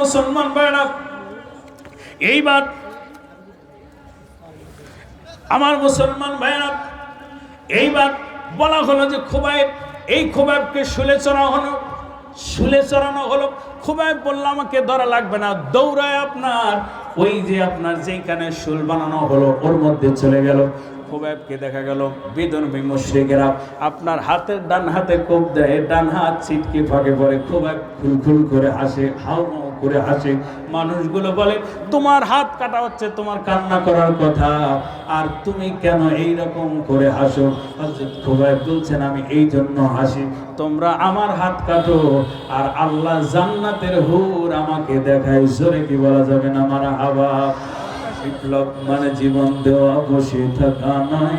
মুসলমান ভাইরা, এইবার আমার মুসলমান ভাইরা, এইবার বলা হলো যে খুবাইব, এই খুবাইবকে শুলে চড়া হলো, শুলে চড়ানো হলো। খুবাইব বলল, আমাকে ধরা লাগবে না, দৌড়ায় আপনার, ওই যে আপনার যেখানে শুল বানানো হলো, ওর মধ্যে চলে গেল। খুবাইবকে দেখা গেল বেদন মুশ্রিকেরা আপনার হাতের ডান হাতে কোপ দেয়, ডান হাত ছিটকে ফাঁকে পড়ে। খুবাইব খুলখুল করে হাসে মাউ করে হাসে মানুষগুলো বলে, তোমার হাত কাটা হচ্ছে, তোমার কান্না করার কথা। আর তুমি কেন এই রকম করে হাসো খুবাইব বলছেন, আমি এই জন্য হাসি তোমরা আমার হাত কাটো, আর আল্লাহ জান্নাতের হুর আমাকে দেখায়। জোরে কি বলা যাবে না আমার হাবা বিপ্লব মানে জীবন দেওয়া, বসে থাকা নয়।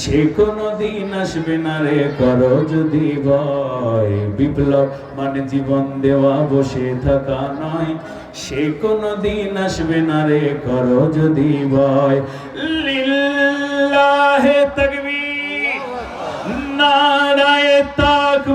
সে কোনো দিন আসবে না রে করো যদি ভয় বিপ্লব মানে জীবন দেওয়া, বসে থাকা নয়। সে কোনো দিন আসবে না রে করো যদি ভয় লিল্লাহে তাকবীর, নারায়ে তাকবীর।